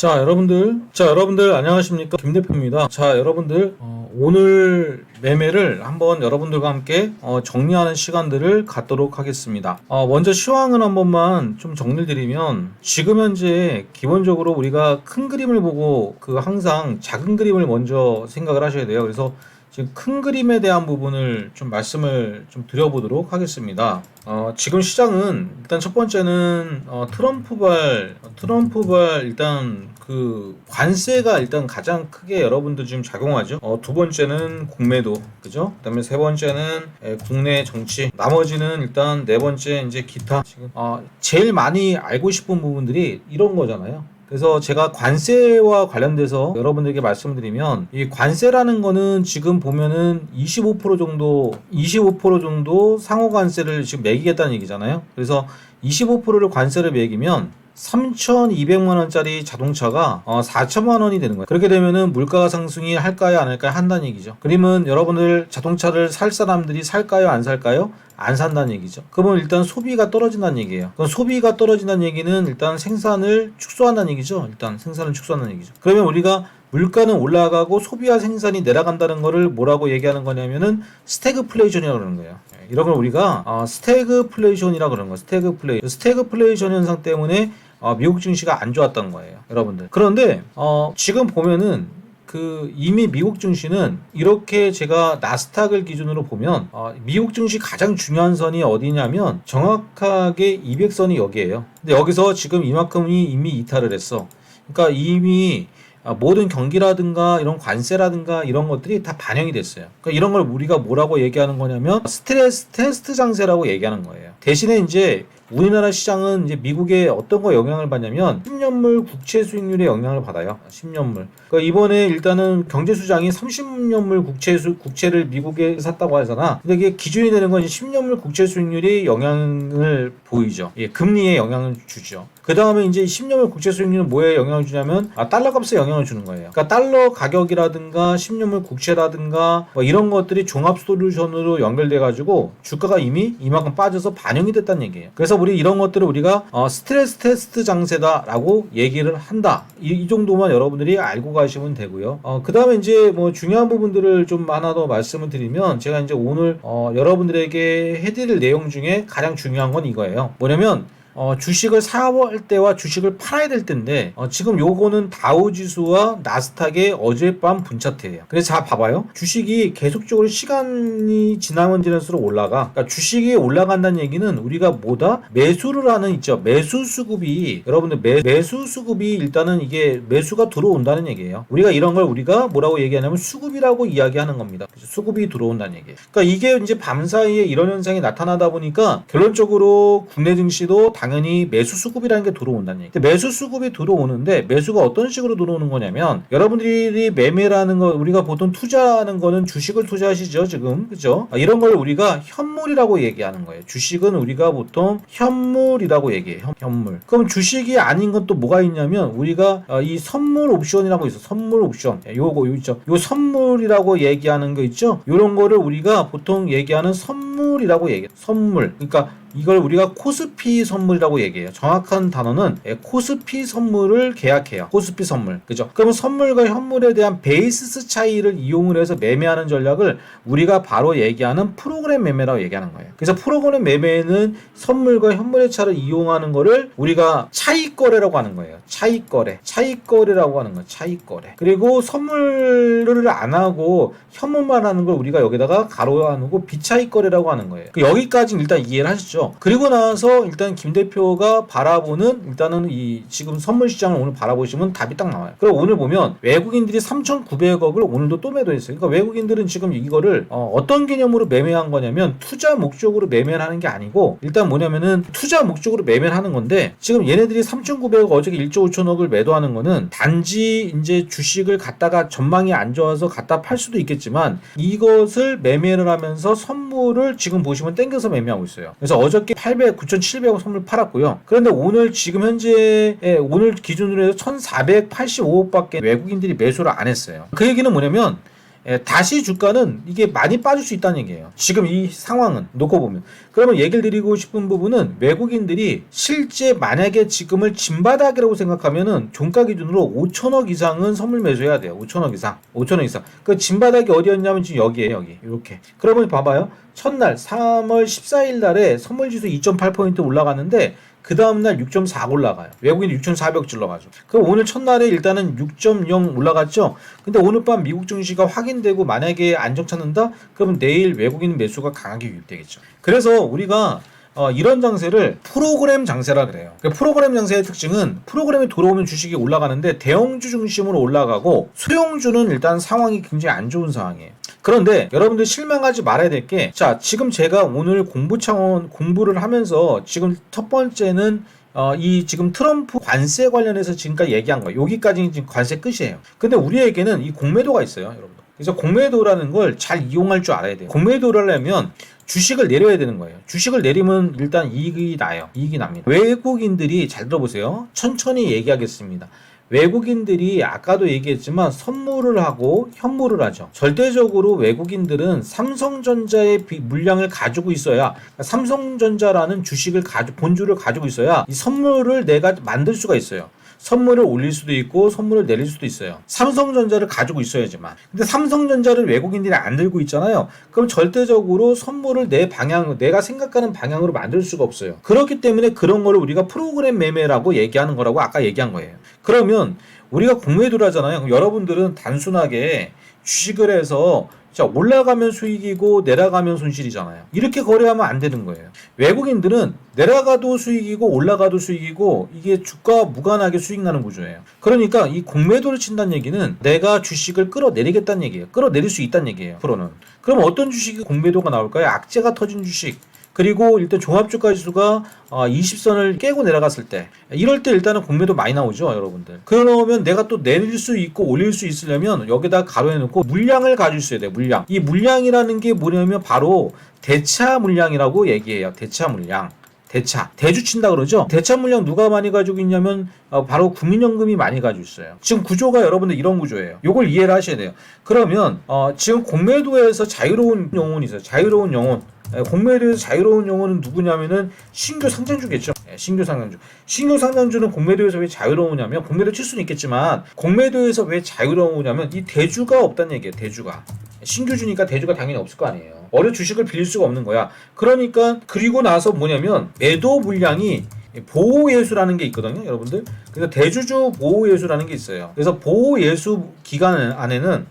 자, 여러분들. 자, 여러분들 안녕하십니까? 김 대표입니다. 자, 여러분들 어, 오늘 매매를 한번 여러분들과 함께 어, 정리하는 시간들을 갖도록 하겠습니다. 어, 먼저 시황을 한 번만 좀 정리를 드리면 지금 현재 기본적으로 우리가 큰 그림을 보고 그 항상 작은 그림을 먼저 생각을 하셔야 돼요. 그래서 지금 큰 그림에 대한 부분을 좀 말씀을 좀 드려보도록 하겠습니다. 어, 지금 시장은 일단 첫 번째는 어, 트럼프발 트럼프발 일단 그 관세가 일단 가장 크게 여러분들 지금 작용하죠. 어, 두 번째는 공매도 그죠? 그다음에 세 번째는 에, 국내 정치. 나머지는 일단 네 번째 이제 기타. 지금 어, 제일 많이 알고 싶은 부분들이 이런 거잖아요. 그래서 제가 관세와 관련돼서 여러분들에게 말씀드리면 이 관세라는 거는 지금 보면은 25% 정도 25% 정도 상호 관세를 지금 매기겠다는 얘기잖아요. 그래서 25%를 관세를 매기면 3,200만 원짜리 자동차가 어, 4천만 원이 되는 거예요. 그렇게 되면은 물가가 상승이 할까요, 안 할까요? 한다는 얘기죠. 그러면 여러분들 자동차를 살 사람들이 살까요, 안 살까요? 안 산다는 얘기죠. 그러면 일단 소비가 떨어진다는 얘기예요. 그럼 소비가 떨어진다는 얘기는 일단 생산을 축소한다는 얘기죠. 일단 생산을 축소한다는 얘기죠. 그러면 우리가 물가는 올라가고 소비와 생산이 내려간다는 거를 뭐라고 얘기하는 거냐면은 스태그플레이션이라고 그러는 거예요. 예, 이런 걸 우리가 어, 스태그플레이션이라고 그러는 거예요. 스태그플레이 스태그플레이션 현상 때문에 어, 미국 증시가 안 좋았던 거예요, 여러분들. 그런데 어, 지금 보면은 그 이미 미국 증시는 이렇게 제가 나스닥을 기준으로 보면 어, 미국 증시 가장 중요한 선이 어디냐면 정확하게 200선이 여기에요. 근데 여기서 지금 이만큼이 이미 이탈을 했어. 그러니까 이미 아, 모든 경기라든가 이런 관세라든가 이런 것들이 다 반영이 됐어요. 그러니까 이런 걸 우리가 뭐라고 얘기하는 거냐면 스트레스 테스트 장세라고 얘기하는 거예요. 대신에 이제 우리나라 시장은 이제 미국의 어떤 거 영향을 받냐면 10년물 국채 수익률에 영향을 받아요. 10년물. 그러니까 이번에 일단은 경제 수장이 30년물 국채 수, 국채를 미국에 샀다고 하잖아. 근데 이게 기준이 되는 건 10년물 국채 수익률이 영향을 보이죠. 예, 금리에 영향을 주죠. 그 다음에 이제 10년물 국채 수익률은 뭐에 영향을 주냐면 아, 달러 값에 영향을 주는 거예요. 그러니까 달러 가격이라든가 10년물 국채라든가 뭐 이런 것들이 종합 솔루션으로 연결돼 가지고 주가가 이미 이만큼 빠져서 반영이 됐다는 얘기예요. 그래서 우리 이런 것들을 우리가 어, 스트레스 테스트 장세다라고 얘기를 한다. 이, 이 정도만 여러분들이 알고 가시면 되고요. 어, 그 다음에 이제 뭐 중요한 부분들을 좀 하나 더 말씀을 드리면 제가 이제 오늘 어, 여러분들에게 해드릴 내용 중에 가장 중요한 건 이거예요. 뭐냐면 어, 주식을 사올 때와 주식을 팔아야 될 텐데 어, 지금 요거는 다우지수와 나스닥의 어젯밤 분차트예요. 그래서 자 봐봐요. 주식이 계속적으로 시간이 지나면 지날수록 올라가. 그러니까 주식이 올라간다는 얘기는 우리가 뭐다 매수를 하는 있죠. 매수 수급이 여러분들 매, 매수 수급이 일단은 이게 매수가 들어온다는 얘기예요. 우리가 이런 걸 우리가 뭐라고 얘기하냐면 수급이라고 이야기하는 겁니다. 수급이 들어온다는 얘기예요. 그러니까 이게 이제 밤 사이에 이런 현상이 나타나다 보니까 결론적으로 국내 증시도 당연히 매수 수급이라는 게 들어온다는 얘기. 매수 수급이 들어오는데 매수가 어떤 식으로 들어오는 거냐면 여러분들이 매매라는 거 우리가 보통 투자하는 거는 주식을 투자하시죠 지금 그죠? 아, 이런 걸 우리가 현물이라고 얘기하는 거예요. 주식은 우리가 보통 현물이라고 얘기해요. 현, 현물. 그럼 주식이 아닌 건 또 뭐가 있냐면 우리가 어, 이 선물 옵션이라고 있어. 선물 옵션. 예, 요거 요 있죠. 요 선물이라고 얘기하는 거 있죠. 요런 거를 우리가 보통 얘기하는 선물이라고 얘기해요. 선물. 그러니까 이걸 우리가 코스피 선물이라고 얘기해요. 정확한 단어는 예, 코스피 선물을 계약해요. 코스피 선물. 그죠? 그러면 선물과 현물에 대한 베이스 차이를 이용을 해서 매매하는 전략을 우리가 바로 얘기하는 프로그램 매매라고 얘기하는 거예요. 그래서 프로그램 매매는 선물과 현물의 차를 이용하는 거를 우리가 차익 거래라고 하는 거예요. 차익 거래. 차익 거래라고 하는 거예요. 차익 거래. 그리고 선물을 안 하고 현물만 하는 걸 우리가 여기다가 가로 안고 비차익 거래라고 하는 거예요. 그 여기까지 일단 이해를 하시죠. 그리고 나서 일단 김 대표가 바라보는 일단은 이 지금 선물 시장을 오늘 바라보시면 답이 딱 나와요. 그리고 오늘 보면 외국인들이 3,900억을 오늘도 또 매도했어요. 그러니까 외국인들은 지금 이거를 어, 떤 개념으로 매매한 거냐면 투자 목적으로 매매를 하는 게 아니고 일단 뭐냐면은 투자 목적으로 매매를 하는 건데 지금 얘네들이 3,900억 어저께 1조 5천억을 매도하는 거는 단지 이제 주식을 갖다가 전망이 안 좋아서 갖다 팔 수도 있겠지만 이것을 매매를 하면서 선물을 지금 보시면 땡겨서 매매하고 있어요. 그래서 어저께 800, 9,700억 선물 팔았고요. 그런데 오늘 지금 현재 예, 오늘 기준으로 해서 1,485억밖에 외국인들이 매수를 안 했어요. 그 얘기는 뭐냐면 예, 다시 주가는 이게 많이 빠질 수 있다는 얘기예요. 지금 이 상황은 놓고 보면. 그러면 얘기를 드리고 싶은 부분은 외국인들이 실제 만약에 지금을 진바닥이라고 생각하면은 종가 기준으로 5천억 이상은 선물 매수해야 돼요. 5천억 이상. 5천억 이상. 그 진바닥이 어디였냐면 지금 여기에요. 여기. 이렇게. 그러면 봐봐요. 첫날 3월 14일 날에 선물 지수 2.8포인트 올라갔는데 그 다음날 6.4 올라가요. 외국인 6,400 질러가지고. 그럼 오늘 첫날에 일단은 6.0 올라갔죠? 근데 오늘 밤 미국 증시가 확인되고 만약에 안정 찾는다? 그러면 내일 외국인 매수가 강하게 유입되겠죠. 그래서 우리가 어, 이런 장세를 프로그램 장세라 그래요. 그 프로그램 장세의 특징은 프로그램이 들어오면 주식이 올라가는데 대형주 중심으로 올라가고 소형주는 일단 상황이 굉장히 안 좋은 상황이에요. 그런데 여러분들 실망하지 말아야 될 게, 자, 지금 제가 오늘 공부 차원 공부를 하면서 지금 첫 번째는 어, 이 지금 트럼프 관세 관련해서 지금까지 얘기한 거, 여기까지 지금 관세 끝이에요. 근데 우리에게는 이 공매도가 있어요, 여러분. 그래서 공매도라는 걸 잘 이용할 줄 알아야 돼요. 공매도를 하려면 주식을 내려야 되는 거예요. 주식을 내리면 일단 이익이 나요. 이익이 납니다. 외국인들이 잘 들어보세요. 천천히 얘기하겠습니다. 외국인들이 아까도 얘기했지만 선물을 하고 현물을 하죠. 절대적으로 외국인들은 삼성전자의 비- 물량을 가지고 있어야 그러니까 삼성전자라는 주식을 가지 본주를 가지고 있어야 이 선물을 내가 만들 수가 있어요. 선물을 올릴 수도 있고 선물을 내릴 수도 있어요. 삼성전자를 가지고 있어야지만. 근데 삼성전자를 외국인들이 안 들고 있잖아요. 그럼 절대적으로 선물을 내 방향, 내가 생각하는 방향으로 만들 수가 없어요. 그렇기 때문에 그런 거를 우리가 프로그램 매매라고 얘기하는 거라고 아까 얘기한 거예요. 그러면 우리가 공매도를 하잖아요. 그럼 여러분들은 단순하게 주식을 해서 자, 올라가면 수익이고 내려가면 손실이잖아요. 이렇게 거래하면 안 되는 거예요. 외국인들은 내려가도 수익이고 올라가도 수익이고 이게 주가 무관하게 수익 나는 구조예요. 그러니까 이 공매도를 친다는 얘기는 내가 주식을 끌어내리겠다는 얘기예요. 끌어내릴 수 있다는 얘기예요. 프로는. 그럼 어떤 주식이 공매도가 나올까요? 악재가 터진 주식. 그리고 일단 종합주가 지수가 20선을 깨고 내려갔을 때 이럴 때 일단은 공매도 많이 나오죠 여러분들. 그러면 내가 또 내릴 수 있고 올릴 수 있으려면 여기다 가로해 놓고 물량을 가지고 있어야 돼요 물량. 이 물량이라는 게 뭐냐면 바로 대차 물량이라고 얘기해요 대차 물량. 대차. 대주 친다 그러죠? 대차 물량 누가 많이 가지고 있냐면 어, 바로 국민연금이 많이 가지고 있어요. 지금 구조가 여러분들 이런 구조예요. 요걸 이해를 하셔야 돼요. 그러면 어, 지금 공매도에서 자유로운 영혼이 있어요. 자유로운 영혼. 예, 공매도에서 자유로운 용어는 누구냐면은 신규 상장주겠죠. 예, 신규 상장주. 신규 상장주는 공매도에서 왜 자유로우냐면 공매도 칠 수는 있겠지만 공매도에서 왜 자유로우냐면 이 대주가 없다는 얘기예요. 대주가. 신규주니까 대주가 당연히 없을 거 아니에요. 어려 주식을 빌릴 수가 없는 거야. 그러니까 그리고 나서 뭐냐면 매도 물량이 보호예수라는 게 있거든요, 여러분들. 그래서 대주주 보호예수라는 게 있어요. 그래서 보호예수 기간 안에는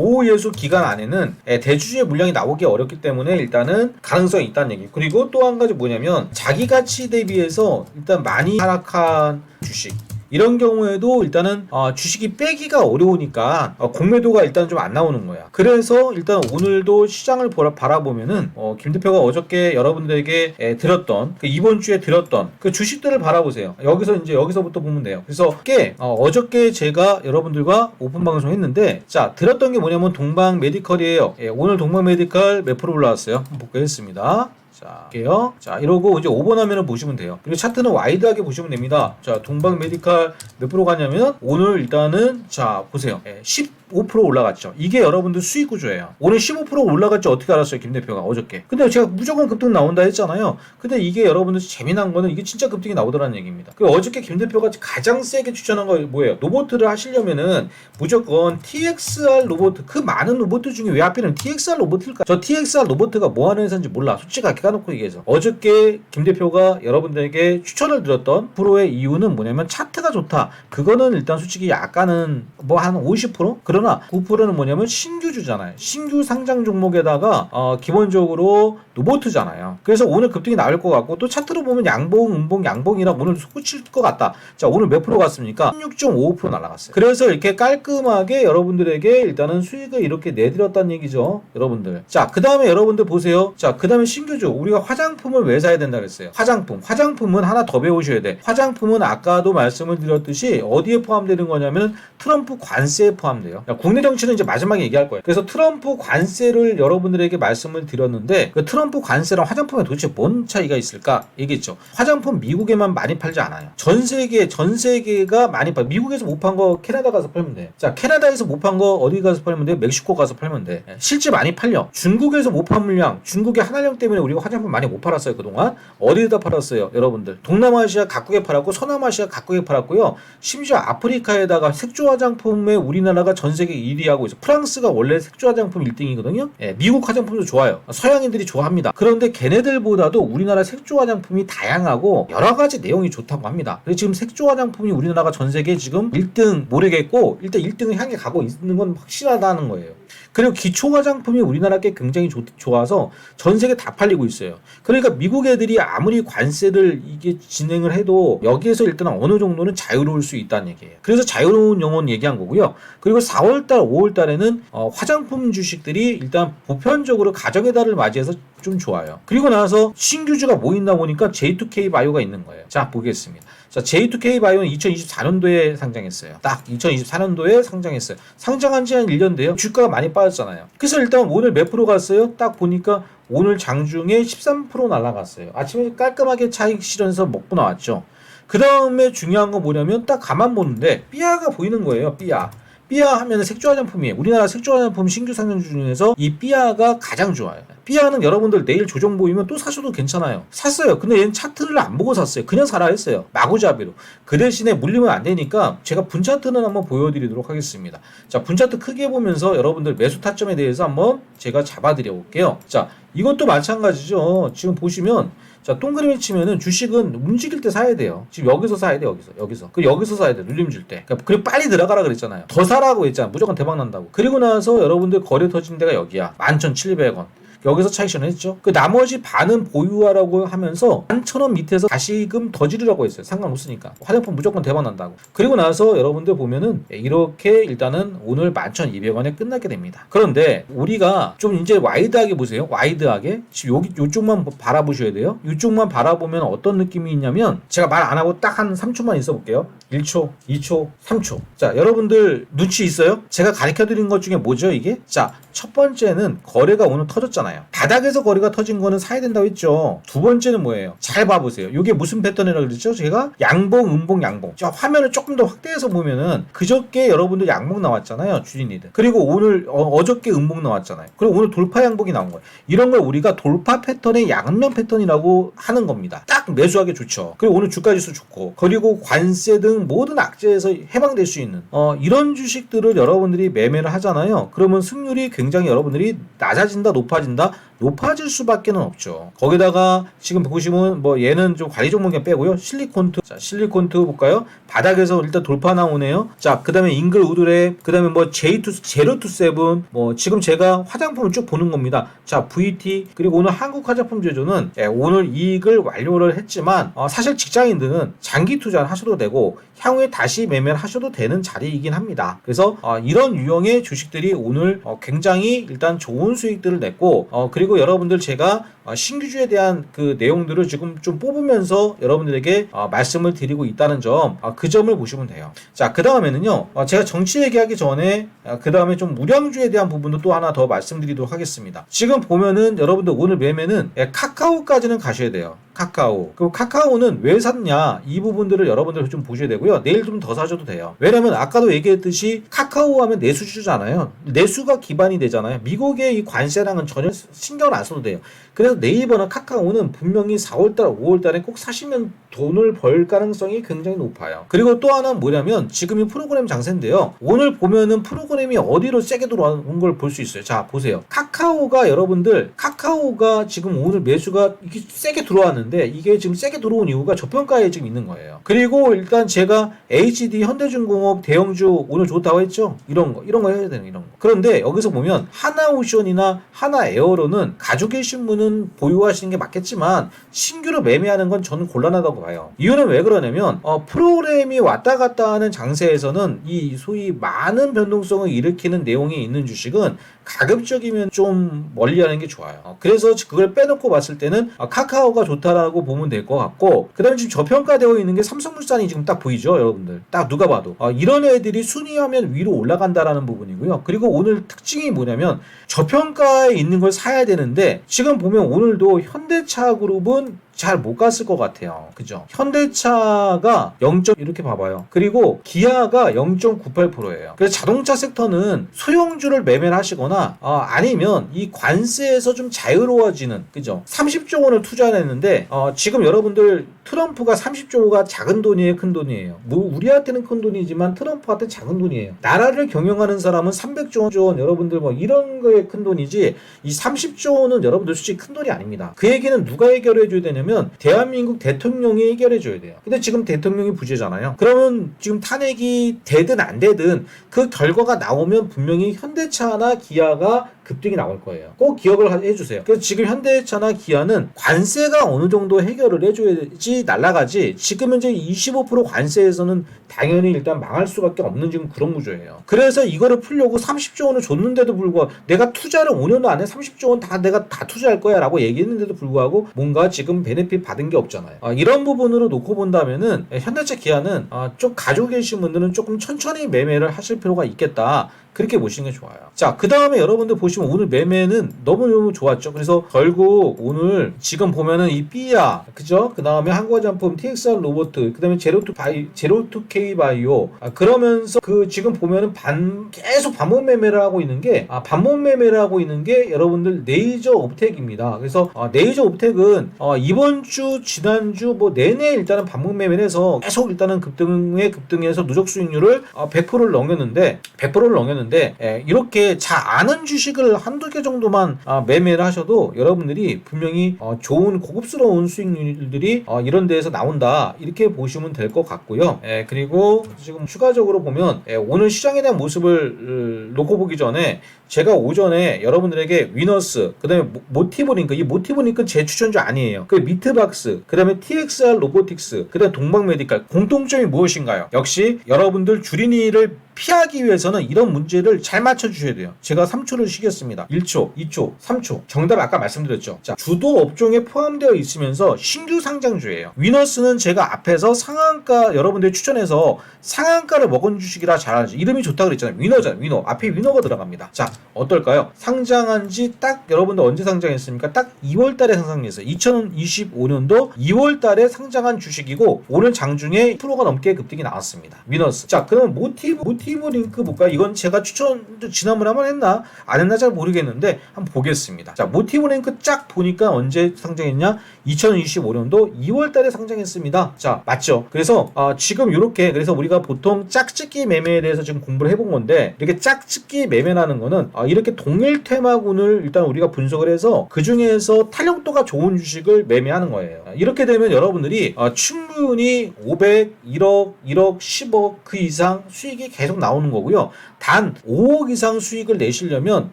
보호예수 기간 안에는 예, 대주주의 물량이 나오기 어렵기 때문에 일단은 가능성이 있다는 얘기. 그리고 또 한 가지 뭐냐면 자기 가치 대비해서 일단 많이 하락한 주식. 이런 경우에도 일단은 어, 주식이 빼기가 어려우니까 어, 공매도가 일단 좀 안 나오는 거야. 그래서 일단 오늘도 시장을 보라, 바라보면은 어, 김 대표가 어저께 여러분들에게 에, 들었던 그 이번 주에 들었던 그 주식들을 바라보세요. 여기서 이제 여기서부터 보면 돼요. 그래서 게 어, 어저께 제가 여러분들과 오픈 방송 했는데 자 들었던 게 뭐냐면 동방 메디컬이에요. 예, 오늘 동방 메디컬 몇 프로 올라왔어요? 한번 볼겠습니다. 자, 볼게요. 자, 이러고 이제 5번 화면을 보시면 돼요. 그리고 차트는 와이드하게 보시면 됩니다. 자, 동방 메디칼 몇 프로 가냐면 오늘 일단은 자, 보세요. 예, 15% 올라갔죠. 이게 여러분들 수익 구조예요. 오늘 15% 올라갔지 어떻게 알았어요, 김 대표가 어저께. 근데 제가 무조건 급등 나온다 했잖아요. 근데 이게 여러분들 재미난 거는 이게 진짜 급등이 나오더라는 얘기입니다. 그 어저께 김 대표가 가장 세게 추천한 거 뭐예요? 로보트를 하시려면은 무조건 TXR 로보트 그 많은 로보트 중에 왜 하필이면 TXR 로보트일까? 저 TXR 로보트가 뭐 하는 회사인지 몰라. 솔직하게 까놓고 얘기해서 어저께 김 대표가 여러분들에게 추천을 드렸던 프로의 이유는 뭐냐면 차트가 좋다. 그거는 일단 솔직히 약간은 뭐 한 50% 그러나 9%는 뭐냐면 신규주잖아요. 신규 상장 종목에다가 어, 기본적으로 로보트잖아요. 그래서 오늘 급등이 나올 것 같고 또 차트로 보면 양봉, 음봉, 양봉이라 오늘 솟구칠 것 같다. 자 오늘 몇 프로 갔습니까? 16.55% 날아갔어요. 그래서 이렇게 깔끔하게 여러분들에게 일단은 수익을 이렇게 내드렸다는 얘기죠. 여러분들. 자 그 다음에 여러분들 보세요. 자 그 다음에 신규주 우리가 화장품을 왜 사야 된다 그랬어요? 화장품. 화장품은 하나 더 배우셔야 돼. 화장품은 아까도 말씀을 드렸듯이 어디에 포함되는 거냐면 트럼프 관세에 포함돼요. 자, 국내 정치는 이제 마지막에 얘기할 거예요. 그래서 트럼프 관세를 여러분들에게 말씀을 드렸는데 그 트럼프 관세랑 화장품에 도대체 뭔 차이가 있을까 얘기했죠. 화장품 미국에만 많이 팔지 않아요. 전 세계 전 세계가 많이 팔. 미국에서 못 판 거 캐나다 가서 팔면 돼. 자 캐나다에서 못 판 거 어디 가서 팔면 돼? 멕시코 가서 팔면 돼. 예, 실제 많이 팔려. 중국에서 못 판 물량, 중국의 한알령 때문에 우리가 화장품 많이 못 팔았어요 그동안. 어디에다 팔았어요, 여러분들? 동남아시아 각국에 팔았고 서남아시아 각국에 팔았고요. 심지어 아프리카에다가 색조 화장품에 우리나라가 전 세계 1위 하고 있어. 프랑스가 원래 색조 화장품 1등이거든요. 예, 미국 화장품도 좋아요. 서양인들이 좋아합니다. 그런데 걔네들보다도 우리나라 색조 화장품이 다양하고 여러 가지 내용이 좋다고 합니다. 그래서 지금 색조 화장품이 우리나라가 전 세계 지금 1등 모르겠고 일단 1등을 향해 가고 있는 건 확실하다는 거예요. 그리고 기초 화장품이 우리나라께 굉장히 좋, 좋아서 전 세계 다 팔리고 있어요. 그러니까 미국 애들이 아무리 관세를 이게 진행을 해도 여기에서 일단 어느 정도는 자유로울 수 있다는 얘기예요. 그래서 자유로운 영혼 얘기한 거고요. 그리고 4월달, 5월달에는 어, 화장품 주식들이 일단 보편적으로 가정의 달을 맞이해서 좀 좋아요. 그리고 나서 신규주가 모인다 보니까 J2K 바이오가 있는 거예요. 자 보겠습니다. 자 J2K 바이오는 2024년도에 상장했어요. 딱 2024년도에 상장했어요. 상장한 지 한 1년 돼요. 주가가 많이 빠졌잖아요. 그래서 일단 오늘 몇 프로 갔어요? 딱 보니까 오늘 장중에 13% 날라갔어요. 아침에 깔끔하게 차익 실현해서 먹고 나왔죠. 그 다음에 중요한 거 뭐냐면 딱 가만 보는데 삐아가 보이는 거예요. 삐아. 삐아 하면 색조 화장품이에요. 우리나라 색조 화장품 신규 상장 중에서 이 삐아가 가장 좋아요. 삐아는 여러분들 내일 조정 보이면 또 사셔도 괜찮아요. 샀어요. 근데 얘는 차트를 안 보고 샀어요. 그냥 사라 했어요. 마구잡이로. 그 대신에 물리면 안 되니까 제가 분차트는 한번 보여드리도록 하겠습니다. 자, 분차트 크게 보면서 여러분들 매수 타점에 대해서 한번 제가 잡아드려 볼게요. 자, 이것도 마찬가지죠. 지금 보시면 자, 동그라미 치면은 주식은 움직일 때 사야 돼요. 지금 여기서 사야 돼, 여기서. 여기서. 그 여기서 사야 돼, 눌림 줄 때. 그러니까 그리고 빨리 들어가라 그랬잖아요. 더 사라고 했잖아. 무조건 대박 난다고. 그리고 나서 여러분들 거래 터진 데가 여기야. 11,700원. 여기서 차익 실현 했죠. 그 나머지 반은 보유하라고 하면서 1,000원 밑에서 다시금 더 지르라고 했어요. 상관없으니까. 화장품 무조건 대박 난다고. 그리고 나서 여러분들 보면은 이렇게 일단은 오늘 11,200원에 끝나게 됩니다. 그런데 우리가 좀 이제 와이드하게 보세요. 와이드하게. 지금 여기 요쪽만 바라보셔야 돼요. 이쪽만 바라보면 어떤 느낌이 있냐면 제가 말 안 하고 딱 한 3초만 있어 볼게요. 1초, 2초, 3초. 자, 여러분들 눈치 있어요? 제가 가르쳐 드린 것 중에 뭐죠, 이게? 자, 첫 번째는 거래가 오늘 터졌잖아요. 바닥에서 거래가 터진 거는 사야 된다고 했죠. 두 번째는 뭐예요? 잘 봐보세요. 이게 무슨 패턴이라고 그랬죠? 제가 양봉, 음봉, 양봉. 자, 화면을 조금 더 확대해서 보면은 그저께 여러분들 양봉 나왔잖아요. 주진이들. 그리고 오늘 어, 저께 음봉 나왔잖아요. 그리고 오늘 돌파 양봉이 나온 거예요. 이런 걸 우리가 돌파 패턴의 양면 패턴이라고 하는 겁니다. 딱 매수하기 좋죠. 그리고 오늘 주가 지수 좋고 그리고 관세 등 모든 악재에서 해방될 수 있는 어, 이런 주식들을 여러분들이 매매를 하잖아요. 그러면 승률이 굉장히 여러분들이 낮아진다, 높아진다. 높아질 수밖에 는 없죠. 거기다가 지금 보시면 뭐 얘는 좀 관리 종목에 빼고요. 실리콘트. 자, 실리콘트 볼까요? 바닥에서 일단 돌파 나오네요. 자, 그다음에 잉글 우드랩, 그다음에 뭐 J2 제로투 세븐 뭐 지금 제가 화장품을 쭉 보는 겁니다. 자, VT 그리고 오늘 한국 화장품 제조는 예, 오늘 이익을 완료를 했지만 어, 사실 직장인들은 장기 투자를 하셔도 되고 향후에 다시 매매를 하셔도 되는 자리이긴 합니다. 그래서 어, 이런 유형의 주식들이 오늘 어, 굉장히 일단 좋은 수익들을 냈고 어, 그리고 여러분들 제가 어, 신규주에 대한 그 내용들을 지금 좀 뽑으면서 여러분들에게 어, 말씀을 드리고 있다는 점, 어, 그 점을 보시면 돼요. 자, 그 다음에는요, 어, 제가 정치 얘기하기 전에 어, 그 다음에 좀 무량주에 대한 부분도 또 하나 더 말씀드리도록 하겠습니다. 지금 보면은 여러분들 오늘 매매는 예, 카카오까지는 가셔야 돼요. 카카오. 그리고 카카오는 왜 샀냐 이 부분들을 여러분들 좀 보셔야 되고요. 내일 좀 더 사셔도 돼요. 왜냐면 아까도 얘기했듯이 카카오 하면 내수주잖아요. 내수가 기반이 되잖아요. 미국의 이 관세랑은 전혀 신경을 안 써도 돼요. 그래서 네이버나 카카오는 분명히 4월달, 5월달에 꼭 사시면 돈을 벌 가능성이 굉장히 높아요. 그리고 또 하나는 뭐냐면 지금이 프로그램 장세인데요. 오늘 보면은 프로그램이 어디로 세게 들어온 걸 볼 수 있어요. 자, 보세요. 카카오가 여러분들 카카오가 지금 오늘 매수가 이게 세게 들어왔는데 이게 지금 세게 들어온 이유가 저평가에 지금 있는 거예요. 그리고 일단 제가 HD 현대중공업 대형주 오늘 좋다고 했죠. 이런 거 이런 거 해야 되는 이런 거. 그런데 여기서 보면 하나오션이나 하나에어로는 가족의 신문은 보유하시는 게 맞겠지만 신규로 매매하는 건 저는 곤란하다고 봐요. 이유는 왜 그러냐면 어, 프로그램이 왔다 갔다 하는 장세에서는 이 소위 많은 변동성을 일으키는 내용이 있는 주식은 가급적이면 좀좀 멀리하는 게 좋아요. 어, 그래서 그걸 빼놓고 봤을 때는 아, 카카오가 좋다라고 보면 될 것 같고 그다음에 지금 저평가되어 있는 게 삼성물산이 지금 딱 보이죠, 여러분들. 딱 누가 봐도 어, 이런 애들이 순위하면 위로 올라간다라는 부분이고요. 그리고 오늘 특징이 뭐냐면 저평가에 있는 걸 사야 되는데 지금 보면 오늘도 현대차 그룹은 잘 못 갔을 것 같아요. 그죠? 현대차가 0. 이렇게 봐봐요. 그리고 기아가 0.98%예요. 그래서 자동차 섹터는 소형주를 매매를 하시거나 어, 아니면 이 관세에서 좀 자유로워지는 그죠? 30조 원을 투자했는데 어, 지금 여러분들 트럼프가 30조가 작은 돈이에요, 큰 돈이에요. 뭐 우리한테는 큰 돈이지만 트럼프한테 작은 돈이에요. 나라를 경영하는 사람은 300조 원 여러분들 뭐 이런 거에 큰 돈이지 이 30조 원은 여러분들 솔직히 큰 돈이 아닙니다. 그 얘기는 누가 해결해 줘야 되냐면 대한민국 대통령이 해결해 줘야 돼요. 근데 지금 대통령이 부재잖아요. 그러면 지금 탄핵이 되든 안 되든 그 결과가 나오면 분명히 현대차나 기아가 급등이 나올 거예요. 꼭 기억을 하- 해주세요. 그래서 지금 현대차나 기아는 관세가 어느 정도 해결을 해줘야지 날라가지 지금 현재 25% 관세에서는 당연히 일단 망할 수밖에 없는 지금 그런 구조예요. 그래서 이거를 풀려고 30조 원을 줬는데도 불구하고 내가 투자를 5년 안에 30조 원 다 내가 다 투자할 거야 라고 얘기했는데도 불구하고 뭔가 지금 베네핏 받은 게 없잖아요. 아, 이런 부분으로 놓고 본다면은 현대차 기아는 아, 좀 가지고 계신 분들은 조금 천천히 매매를 하실 필요가 있겠다. 그렇게 보시는 게 좋아요. 자, 그 다음에 여러분들 보시면 오늘 매매는 너무너무 좋았죠. 그래서 결국 오늘 지금 보면은 이 삐야, 그죠? 그 다음에 한국화장품, TXR 로보트, 그 다음에 제로투 바이, 제로투 K 바이오. 아, 그러면서 그 지금 보면은 반, 계속 반복 매매를 하고 있는 게, 아, 반복 매매를 하고 있는 게 여러분들 네이저 옵텍입니다. 그래서 어, 네이저 옵텍은 어, 이번 주, 지난주 뭐 내내 일단은 반복 매매를 해서 계속 일단은 급등에 급등해서 누적 수익률을 어, 100%를 넘겼는데, 100%를 넘겼는데, 예, 이렇게 잘 아는 주식을 한두 개 정도만 아, 매매를 하셔도 여러분들이 분명히 어, 좋은 고급스러운 수익률들이 어, 이런 데에서 나온다. 이렇게 보시면 될 것 같고요. 예, 그리고 지금 추가적으로 보면 예, 오늘 시장에 대한 모습을 어, 놓고 보기 전에 제가 오전에 여러분들에게 위너스, 그 다음에 모티브 링크, 이 모티브 링크는 제 추천주 아니에요. 그 미트박스, 그 다음에 TXR 로보틱스, 그 다음에 동방메디칼. 공통점이 무엇인가요? 역시 여러분들 주린이를 피하기 위해서는 이런 문제를 잘 맞춰주셔야 돼요. 제가 3초를 쉬겠습니다. 1초, 2초, 3초. 정답 아까 말씀드렸죠. 자, 주도 업종에 포함되어 있으면서 신규 상장주예요. 위너스는 제가 앞에서 상한가 여러분들 추천해서 상한가를 먹은 주식이라 잘 알죠. 이름이 좋다 그랬잖아요. 위너잖아요. 위너. 앞에 위너가 들어갑니다. 자, 어떨까요? 상장한 지 딱 여러분들 언제 상장했습니까? 딱 2월 달에 상장했어요. 2025년도 2월 달에 상장한 주식이고 오늘 장중에 10%가 넘게 급등이 나왔습니다. 위너스. 자, 그럼 모티브 모티브 링크 볼까요? 이건 제가 추천도 지난번에 한번 했나? 안 했나 잘 모르겠는데 한번 보겠습니다. 자, 모티브 링크 쫙 보니까 언제 상장했냐? 2025년도 2월 달에 상장했습니다. 자, 맞죠? 그래서 어, 지금 이렇게 그래서 우리가 보통 짝짓기 매매에 대해서 지금 공부를 해본 건데 이렇게 짝짓기 매매라는 거는 어, 이렇게 동일 테마군을 일단 우리가 분석을 해서 그 중에서 탄력도가 좋은 주식을 매매하는 거예요. 이렇게 되면 여러분들이 어, 충분히 500, 1억, 1억, 10억 그 이상 수익이 계속 나오는 거고요. 단 5억 이상 수익을 내시려면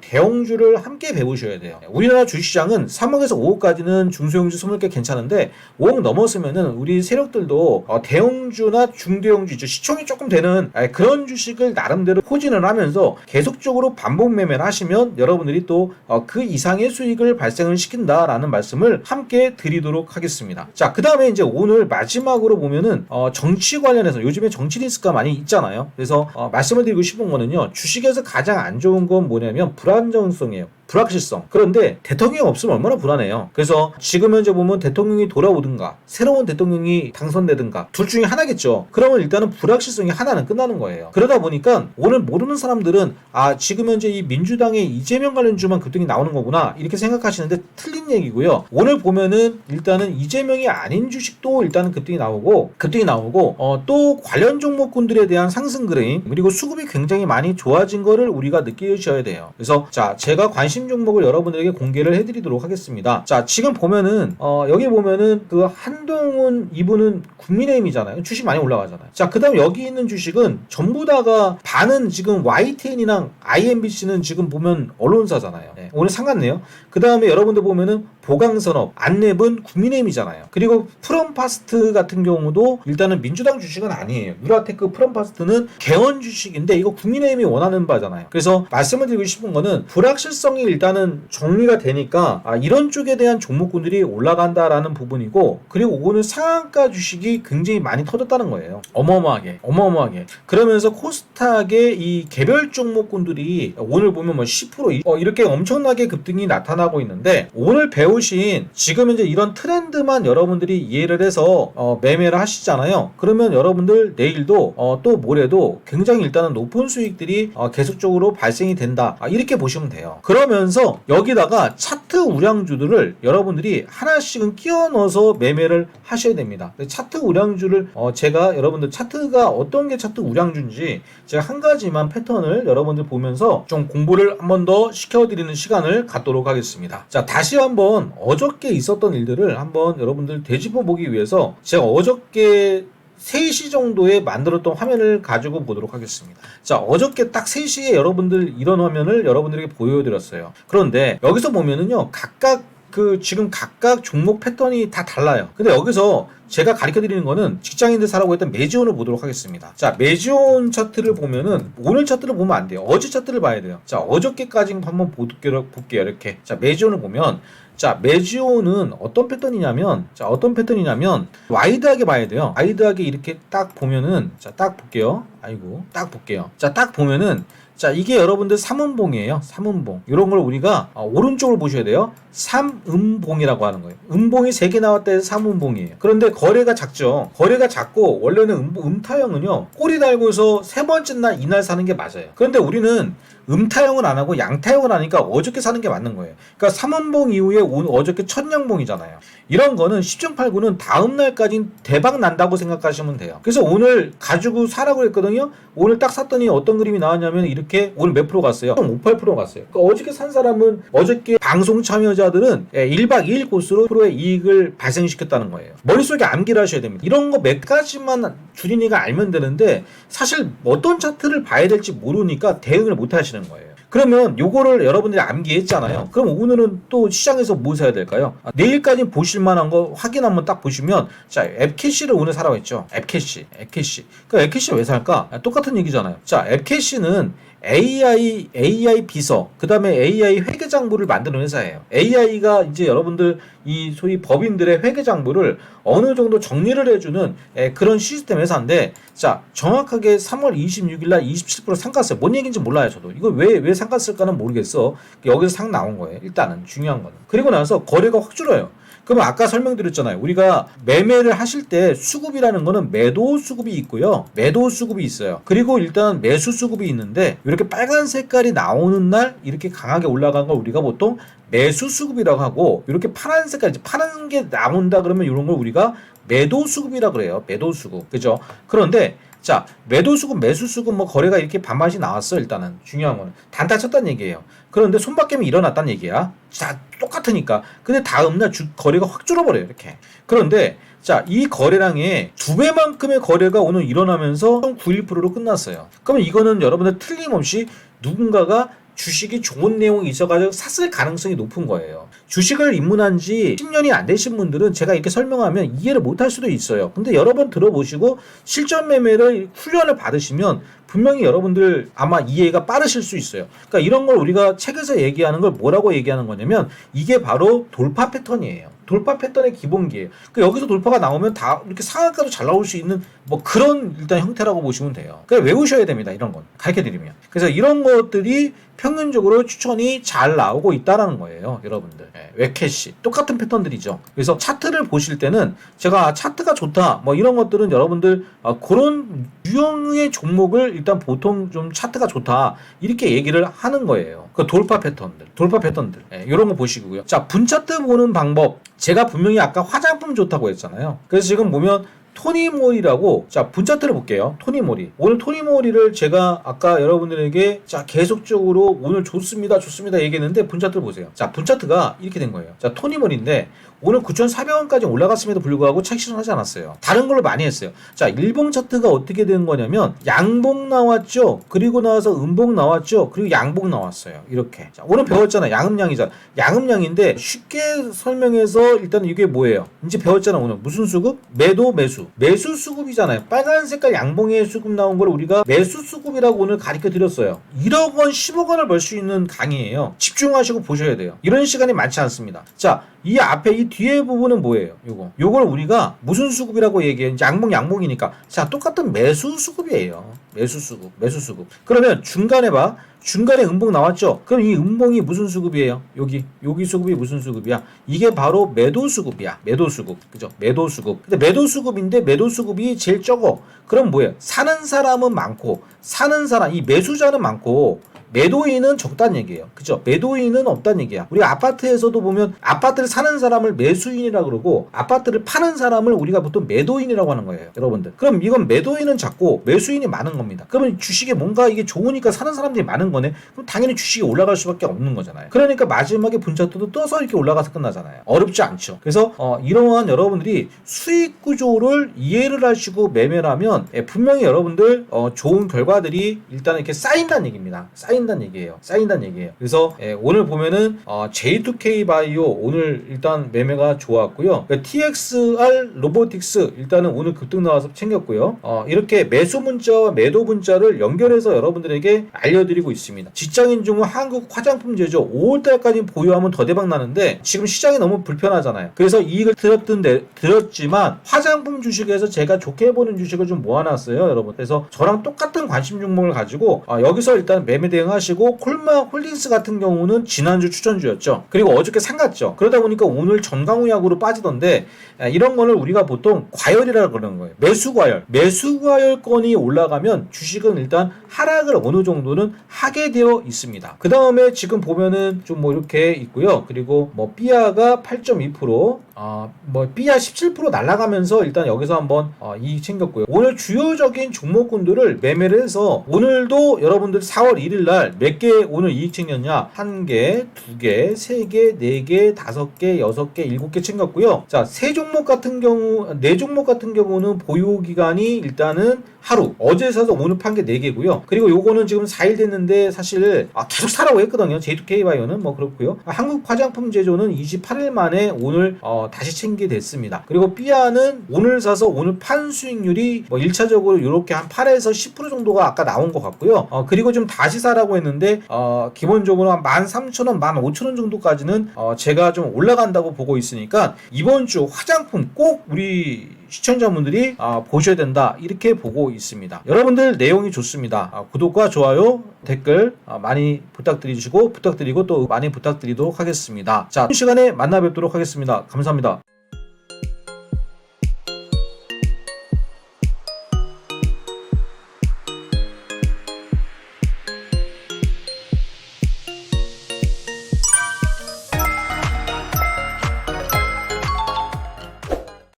대형주를 함께 배우셔야 돼요. 우리나라 주식시장은 3억에서 5억까지는 중소형주, 소물개 괜찮은데 5억 넘었으면은 우리 세력들도 어, 대형주나 중대형주 있죠. 시총이 조금 되는 아, 그런 주식을 나름대로 포진을 하면서 계속적으로 반복 매매를 하시면 여러분들이 또 그 이상의 수익을 발생을 시킨다라는 말씀을 함께 드리도록 하겠습니다. 자, 그 다음에 이제 오늘 마지막으로 보면은 어, 정치 관련해서 요즘에 정치 리스크가 많이 있잖아요. 그래서 어, 말씀을 드리고 싶은 거는요. 주식에서 가장 안 좋은 건 뭐냐면 불안정성이에요. 불확실성. 그런데 대통령이 없으면 얼마나 불안해요. 그래서 지금 현재 보면 대통령이 돌아오든가 새로운 대통령이 당선되든가 둘 중에 하나겠죠. 그러면 일단은 불확실성이 하나는 끝나는 거예요. 그러다 보니까 오늘 모르는 사람들은 아 지금 현재 이 민주당의 이재명 관련주만 급등이 나오는 거구나 이렇게 생각하시는데 틀린 얘기고요. 오늘 보면은 일단은 이재명이 아닌 주식도 일단은 급등이 나오고 급등이 나오고 어, 또 관련 종목군들에 대한 상승 그림 그리고 수급이 굉장히 많이 좋아진 거를 우리가 느끼셔야 돼요. 그래서 자 제가 관심 종목을 여러분들에게 공개를 해드리도록 하겠습니다. 자 지금 보면은 어, 여기 보면은 그 한동훈 이분은 국민의힘이잖아요. 주식 많이 올라가잖아요. 자 그다음 여기 있는 주식은 전부 다가 반은 지금 YTN이랑 IMBC는 지금 보면 언론사잖아요. 네, 오늘 상갔네요. 그 다음에 여러분들 보면은 보강산업, 안랩은 국민의힘이잖아요. 그리고 프롬파스트 같은 경우도 일단은 민주당 주식은 아니에요. 유라테크 프롬파스트는 개원 주식인데 이거 국민의힘이 원하는 바잖아요. 그래서 말씀을 드리고 싶은 거는 불확실성이 일단은 정리가 되니까 아, 이런 쪽에 대한 종목군들이 올라간다라는 부분이고 그리고 오늘 상한가 주식이 굉장히 많이 터졌다는 거예요. 어마어마하게 어마어마하게 그러면서 코스닥의 이 개별 종목군들이 오늘 보면 뭐 10% 어, 이렇게 엄청나게 급등이 나타나고 있는데 오늘 배우신 지금 이제 이런 트렌드만 여러분들이 이해를 해서 어, 매매를 하시잖아요. 그러면 여러분들 내일도 어, 또 모레도 굉장히 일단은 높은 수익들이 어, 계속적으로 발생이 된다. 아, 이렇게 보시면 돼요. 그러면 서 여기다가 차트 우량주들을 여러분들이 하나씩은 끼워 넣어서 매매를 하셔야 됩니다. 차트 우량주를 어, 제가 여러분들 차트가 어떤 게 차트 우량주인지 제가 한 가지만 패턴을 여러분들 보면서 좀 공부를 한 번 더 시켜드리는 시간을 갖도록 하겠습니다. 자, 다시 한번 어저께 있었던 일들을 한번 여러분들 되짚어 보기 위해서 제가 어저께 3시 정도에 만들었던 화면을 가지고 보도록 하겠습니다. 자, 어저께 딱 3시에 여러분들 이런 화면을 여러분들에게 보여드렸어요. 그런데 여기서 보면은요, 각각 그 지금 각각 종목 패턴이 다 달라요. 근데 여기서 제가 가르쳐 드리는 거는 직장인들 사라고 했던 매지온을 보도록 하겠습니다. 자, 매지온 차트를 보면은 오늘 차트를 보면 안 돼요. 어제 차트를 봐야 돼요. 자, 어저께까지 한번 볼게요. 이렇게. 자, 매지온을 보면 자, 매지온은 어떤 패턴이냐면, 자, 어떤 패턴이냐면, 와이드하게 봐야 돼요. 와이드하게 이렇게 딱 보면은, 자, 딱 볼게요. 아이고, 딱 볼게요. 자, 딱 보면은, 자, 이게 여러분들 삼음봉이에요. 삼음봉. 이런 걸 우리가 어, 오른쪽을 보셔야 돼요. 삼음봉이라고 하는 거예요. 음봉이 세개 나왔다 해서 삼음봉이에요. 그런데 거래가 작죠. 거래가 작고 원래는 음, 음타형은요. 꼬리 달고서 세 번째 날 이날 사는 게 맞아요. 그런데 우리는 음타형을 안 하고 양타형을 하니까 어저께 사는 게 맞는 거예요. 그러니까 삼음봉 이후에 오늘 어저께 천냥봉이잖아요. 이런 거는 10.89는 다음 날까지 대박 난다고 생각하시면 돼요. 그래서 오늘 가지고 사라고 했거든요. 오늘 딱 샀더니 어떤 그림이 나왔냐면 이렇게 오늘 몇 프로 갔어요? 0.58% 갔어요. 그러니까 어저께 산 사람은 어저께 방송 참여자들은 1박 2일 코스로 프로의 이익을 발생시켰다는 거예요. 머릿속에 암기를 하셔야 됩니다. 이런 거 몇 가지만 주린이가 알면 되는데 사실 어떤 차트를 봐야 될지 모르니까 대응을 못 하시는 거예요. 그러면 요거를 여러분들이 암기했잖아요. 그럼 오늘은 또 시장에서 뭐 사야 될까요? 아, 내일까지 보실 만한 거 확인 한번 딱 보시면 자, 앱캐시를 오늘 사라고 했죠. 앱캐시. 앱캐시. 그 앱캐시 왜 살까? 아, 똑같은 얘기잖아요. 자, 앱캐시는 AI, AI 비서, 그 다음에 AI 회계장부를 만드는 회사예요. AI가 이제 여러분들 이 소위 법인들의 회계장부를 어느 정도 정리를 해주는 에, 그런 시스템 회사인데, 자, 정확하게 3월 26일 날 27% 상갔어요. 뭔 얘기인지 몰라요, 저도. 이거 왜, 왜 상갔을까는 모르겠어. 여기서 상 나온 거예요. 일단은 중요한 거는. 그리고 나서 거래가 확 줄어요. 그럼 아까 설명드렸잖아요. 우리가 매매를 하실 때 수급이라는 거는 매도 수급이 있고요. 매도 수급이 있어요. 그리고 일단 매수 수급이 있는데 이렇게 빨간 색깔이 나오는 날 이렇게 강하게 올라간 걸 우리가 보통 매수 수급이라고 하고 이렇게 파란 색깔 이제 파란 게 나온다 그러면 이런 걸 우리가 매도 수급이라 그래요. 매도 수급. 그죠? 그런데 자, 매도 수급, 매수 수급 뭐 거래가 이렇게 반반씩 나왔어 일단은 중요한 거는 단타 쳤다는 얘기예요. 그런데 손바뀜이 일어났다는 얘기야. 자, 똑같으니까. 근데 다음 날 주, 거래가 확 줄어버려요 이렇게. 그런데 자, 이 거래량의 두 배만큼의 거래가 오늘 일어나면서 91%로 끝났어요. 그러면 이거는 여러분들 틀림없이 누군가가 주식이 좋은 내용이 있어가지고 샀을 가능성이 높은 거예요. 주식을 입문한 지 10년이 안 되신 분들은 제가 이렇게 설명하면 이해를 못할 수도 있어요. 근데 여러 번 들어보시고 실전 매매를 훈련을 받으시면 분명히 여러분들 아마 이해가 빠르실 수 있어요. 그러니까 이런 걸 우리가 책에서 얘기하는 걸 뭐라고 얘기하는 거냐면 이게 바로 돌파 패턴이에요. 돌파 패턴의 기본기예요. 그 여기서 돌파가 나오면 다 이렇게 상한가도 잘 나올 수 있는 뭐 그런 일단 형태라고 보시면 돼요. 그냥 외우셔야 됩니다. 이런 건 가르쳐 드리면. 그래서 이런 것들이 평균적으로 추천이 잘 나오고 있다라는 거예요, 여러분들. 네, 웨캐시 똑같은 패턴들이죠. 그래서 차트를 보실 때는 제가 차트가 좋다, 뭐 이런 것들은 여러분들 어, 그런 유형의 종목을 일단 보통 좀 차트가 좋다 이렇게 얘기를 하는 거예요. 그 돌파 패턴들, 돌파 패턴들 네, 이런 거 보시고요. 자, 분차트 보는 방법. 제가 분명히 아까 화장품 좋다고 했잖아요. 그래서 지금 보면 토니 모리라고 자 분차트를 볼게요 토니 모리 오늘 토니 모리를 제가 아까 여러분들에게 자 계속적으로 오늘 좋습니다 좋습니다 얘기했는데 분차트를 보세요 자 분차트가 이렇게 된 거예요 자 토니 모리인데 오늘 9,400원까지 올라갔음에도 불구하고 차익 실현하지 않았어요. 다른 걸로 많이 했어요. 자 일봉 차트가 어떻게 된 거냐면 양봉 나왔죠? 그리고 나와서 음봉 나왔죠? 그리고 양봉 나왔어요. 이렇게. 자 오늘 배웠잖아 양음양이잖아. 양음양인데 쉽게 설명해서 일단 이게 뭐예요? 이제 배웠잖아 오늘. 무슨 수급? 매도 매수. 매수 수급이잖아요. 빨간 색깔 양봉의 수급 나온 걸 우리가 매수 수급이라고 오늘 가르쳐 드렸어요. 1억 원, 10억 원을 벌 수 있는 강의예요. 집중하시고 보셔야 돼요. 이런 시간이 많지 않습니다. 자, 이 앞에 이 뒤에 부분은 뭐예요? 요거. 요걸 우리가 무슨 수급이라고 얘기해요? 이제 양봉 양봉이니까. 자, 똑같은 매수 수급이에요. 매수 수급, 매수 수급. 그러면 중간에 봐. 중간에 음봉 나왔죠? 그럼 이 음봉이 무슨 수급이에요? 여기, 여기 수급이 무슨 수급이야? 이게 바로 매도 수급이야. 매도 수급. 그죠? 매도 수급. 근데 매도 수급인데 매도 수급이 제일 적어. 그럼 뭐예요? 사는 사람은 많고, 사는 사람, 이 매수자는 많고, 매도인은 적다는 얘기예요. 그죠? 매도인은 없다는 얘기야. 우리 아파트에서도 보면 아파트를 사는 사람을 매수인이라 그러고 아파트를 파는 사람을 우리가 보통 매도인이라고 하는 거예요. 여러분들. 그럼 이건 매도인은 작고 매수인이 많은 겁니다. 그러면 주식에 뭔가 이게 좋으니까 사는 사람들이 많은 거네. 그럼 당연히 주식이 올라갈 수밖에 없는 거잖아요. 그러니까 마지막에 분자도 떠서 이렇게 올라가서 끝나잖아요. 어렵지 않죠. 그래서 어, 이러한 여러분들이 수익 구조를 이해를 하시고 매매를 하면 예, 분명히 여러분들 어, 좋은 결과들이 일단 이렇게 쌓인다는 얘기입니다. 쌓인 다는 얘기예요. 쌓인다는 얘기예요. 그래서 예, 오늘 보면은 어, J2K 바이오 오늘 일단 매매가 좋았고요. 그 TXR 로보틱스 일단은 오늘 급등 나와서 챙겼고요. 어, 이렇게 매수 문자와 매도 문자를 연결해서 여러분들에게 알려드리고 있습니다. 직장인 중은 한국 화장품 제조 5월달까지 보유하면 더 대박 나는데 지금 시장이 너무 불편하잖아요. 그래서 이익을 들었던 데 들었지만 화장품 주식에서 제가 좋게 보는 주식을 좀 모아놨어요, 여러분. 그래서 저랑 똑같은 관심 종목을 가지고 아, 여기서 일단 매매 대응 하시고 콜마 홀딩스 같은 경우는 지난주 추천주였죠. 그리고 어저께 상갔죠. 그러다 보니까 오늘 전강우 약으로 빠지던데 아, 이런 거를 우리가 보통 과열이라고 그러는 거예요. 매수 과열. 매수 과열권이 올라가면 주식은 일단 하락을 어느 정도는 하게 되어 있습니다. 그 다음에 지금 보면은 좀 뭐 이렇게 있고요. 그리고 뭐 삐아가 8.2%, 아, 뭐 삐아 17% 날아가면서 일단 여기서 한번 어, 이익 챙겼고요. 오늘 주요적인 종목군들을 매매를 해서 오늘도 여러분들 4월 1일 날 몇 개 오늘 이익 챙겼냐? 한 개, 두 개, 세 개, 네 개, 다섯 개, 여섯 개, 일곱 개 챙겼고요. 자, 세 종목 같은 경우, 네 종목 같은 경우는 보유 기간이 일단은 하루. 어제 사서 오늘 판게 4개고요. 그리고 요거는 지금 4일 됐는데 사실 아, 계속 사라고 했거든요. J2K 바이오는 뭐 그렇고요. 아, 한국 화장품 제조는 28일 만에 오늘 어, 다시 챙기게 됐습니다. 그리고 삐아는 오늘 사서 오늘 판 수익률이 뭐 1차적으로 이렇게 한 8에서 10% 정도가 아까 나온 것 같고요. 어, 그리고 좀 다시 사라고 했는데 어, 기본적으로 한 13,000원, 15,000원 정도까지는 어, 제가 좀 올라간다고 보고 있으니까 이번 주 화장품 꼭 우리 시청자분들이 아, 보셔야 된다 이렇게 보고 있습니다. 여러분들 내용이 좋습니다. 아, 구독과 좋아요, 댓글 아, 많이 부탁드리시고 부탁드리고 또 많이 부탁드리도록 하겠습니다. 자, 시간에 만나 뵙도록 하겠습니다. 감사합니다.